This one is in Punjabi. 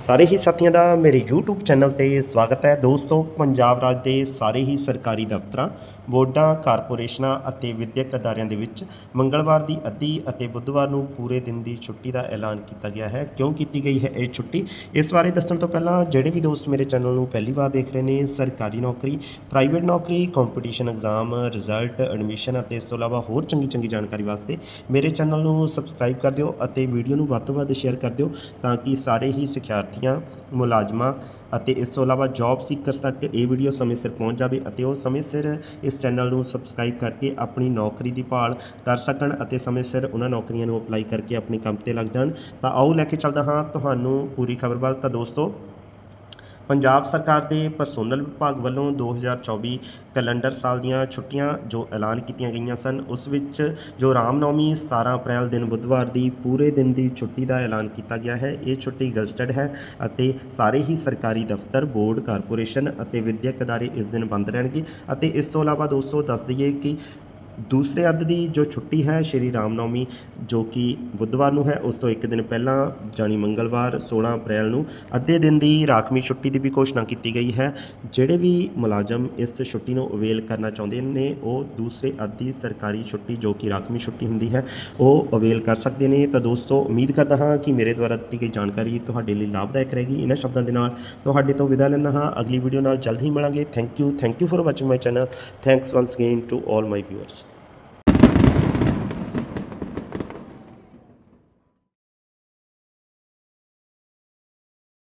ਸਾਰੇ ਹੀ ਸਾਥੀਆਂ ਦਾ ਮੇਰੇ YouTube ਚੈਨਲ ਤੇ ਸਵਾਗਤ ਹੈ। ਦੋਸਤੋ, ਪੰਜਾਬ ਰਾਜ ਦੇ ਸਾਰੇ ਹੀ ਸਰਕਾਰੀ ਦਫ਼ਤਰਾਂ, ਬੋਰਡਾਂ, ਕਾਰਪੋਰੇਸ਼ਨਾਂ ਅਤੇ ਵਿਦਿਅਕ ਅਦਾਰਿਆਂ ਦੇ ਵਿੱਚ ਮੰਗਲਵਾਰ ਦੀ ਅੱਧੀ ਅਤੇ ਬੁੱਧਵਾਰ ਨੂੰ ਪੂਰੇ ਦਿਨ ਦੀ ਛੁੱਟੀ ਦਾ ਐਲਾਨ ਕੀਤਾ ਗਿਆ ਹੈ। ਕਿਉਂ ਕੀਤੀ ਗਈ ਹੈ ਇਹ ਛੁੱਟੀ? ਇਸ ਬਾਰੇ ਦੱਸਣ ਤੋਂ ਪਹਿਲਾਂ ਜਿਹੜੇ ਵੀ ਦੋਸਤ ਮੇਰੇ ਚੈਨਲ ਨੂੰ ਪਹਿਲੀ ਵਾਰ ਦੇਖ ਰਹੇ ਨੇ, ਸਰਕਾਰੀ ਨੌਕਰੀ, ਪ੍ਰਾਈਵੇਟ ਨੌਕਰੀ ਕੰਪੀਟੀਸ਼ਨ ਐਗਜ਼ਾਮ ਰਿਜ਼ਲਟ ਐਡਮਿਸ਼ਨ ਅਤੇ ਇਸ ਤੋਂ ਇਲਾਵਾ ਹੋਰ ਚੰਗੀ ਚੰਗੀ ਜਾਣਕਾਰੀ ਵਾਸਤੇ ਮੇਰੇ ਚੈਨਲ ਨੂੰ ਸਬਸਕ੍ਰਾਈਬ ਕਰ ਦਿਓ ਅਤੇ ਵੀਡੀਓ ਨੂੰ ਵੱਧ ਤੋਂ ਵੱਧ ਸ਼ੇਅਰ ਕਰ ਦਿਓ ਤਾਂ ਕਿ ਸਾਰੇ ਹੀ ਸਿਖਿਆਰਥੀਆਂ ਮੁਲਾਜ਼ਮਾਂ ਅਤੇ ਇਸ ਤੋਂ ਇਲਾਵਾ ਜੌਬ ਸੀਕਰਸ ਤੱਕ ਇਹ ਵੀਡੀਓ ਸਮੇਂ ਸਿਰ ਪਹੁੰਚ ਜਾਵੇ ਅਤੇ ਉਹ ਸਮੇਂ ਸਿਰ ਇਸ ਚੈਨਲ ਨੂੰ ਸਬਸਕ੍ਰਾਈਬ ਕਰਕੇ ਆਪਣੀ ਨੌਕਰੀ ਦੀ ਭਾਲ ਕਰ ਸਕਣ ਅਤੇ ਸਮੇਂ ਸਿਰ ਉਹਨਾਂ ਨੌਕਰੀਆਂ ਨੂੰ ਅਪਲਾਈ ਕਰਕੇ ਆਪਣੇ ਕੰਮ ਤੇ ਲੱਗ ਜਾਣ। ਤਾਂ ਆਓ ਲੈ ਕੇ ਚੱਲਦਾ ਹਾਂ ਤੁਹਾਨੂੰ ਪੂਰੀ ਖਬਰ ਵੱਲ। ਤਾਂ ਦੋਸਤੋ ਪੰਜਾਬ ਸਰਕਾਰ ਦੇ ਪਰਸੋਨਲ ਵਿਭਾਗ ਵੱਲੋਂ 2024 ਕੈਲੰਡਰ ਸਾਲ ਦੀਆਂ ਛੁੱਟੀਆਂ ਜੋ ਐਲਾਨ ਕੀਤੀਆਂ ਗਈਆਂ ਸਨ, ਉਸ ਵਿੱਚ ਜੋ ਰਾਮਨੌਮੀ 17 ਅਪ੍ਰੈਲ ਦਿਨ ਬੁੱਧਵਾਰ ਦੀ ਪੂਰੇ ਦਿਨ ਦੀ ਛੁੱਟੀ ਦਾ ਐਲਾਨ ਕੀਤਾ ਗਿਆ ਹੈ, ਇਹ ਛੁੱਟੀ ਗਜ਼ਟਡ ਹੈ ਅਤੇ ਸਾਰੇ ਹੀ ਸਰਕਾਰੀ ਦਫ਼ਤਰ, ਬੋਰਡ, ਕਾਰਪੋਰੇਸ਼ਨ ਅਤੇ ਵਿਦਿਅਕ ਅਦਾਰੇ ਇਸ ਦਿਨ ਬੰਦ ਰਹਿਣਗੇ ਅਤੇ ਇਸ ਤੋਂ ਇਲਾਵਾ ਦੋਸਤੋ ਦੱਸ ਦਈਏ ਕਿ ਦੂਸਰੇ ਅੱਧ ਦੀ ਜੋ ਛੁੱਟੀ ਹੈ ਸ਼੍ਰੀ ਰਾਮਨੌਮੀ, ਜੋ ਕਿ ਬੁੱਧਵਾਰ ਨੂੰ ਹੈ, ਉਸ ਤੋਂ ਇੱਕ ਦਿਨ ਪਹਿਲਾਂ ਜਾਣੀ ਮੰਗਲਵਾਰ 16 ਅਪ੍ਰੈਲ ਨੂੰ ਅੱਧੇ ਦਿਨ ਦੀ ਰਾਖਵੀਂ ਛੁੱਟੀ ਦੀ ਵੀ ਘੋਸ਼ਣਾ ਕੀਤੀ ਗਈ ਹੈ। ਜਿਹੜੇ ਵੀ ਮੁਲਾਜ਼ਮ ਇਸ ਛੁੱਟੀ ਨੂੰ ਅਵੇਲ ਕਰਨਾ ਚਾਹੁੰਦੇ ਨੇ, ਉਹ ਦੂਸਰੇ ਅੱਧ ਦੀ ਸਰਕਾਰੀ ਛੁੱਟੀ ਜੋ ਕਿ ਰਾਖਵੀਂ ਛੁੱਟੀ ਹੁੰਦੀ ਹੈ, ਉਹ ਅਵੇਲ ਕਰ ਸਕਦੇ ਨੇ। ਤਾਂ ਦੋਸਤੋ, ਉਮੀਦ ਕਰਦਾ ਹਾਂ ਕਿ ਮੇਰੇ ਦੁਆਰਾ ਦਿੱਤੀ ਗਈ ਜਾਣਕਾਰੀ ਤੁਹਾਡੇ ਲਈ ਲਾਭਦਾਇਕ ਰਹੇਗੀ। ਇਹਨਾਂ ਸ਼ਬਦਾਂ ਦੇ ਨਾਲ ਤੁਹਾਡੇ ਤੋਂ ਵਿਦਾ ਲੈਂਦਾ ਹਾਂ। ਅਗਲੀ ਵੀਡੀਓ ਨਾਲ ਜਲਦ ਹੀ ਮਿਲਾਂਗੇ। Thank you thank you for watching my channel thanks once again to all my viewers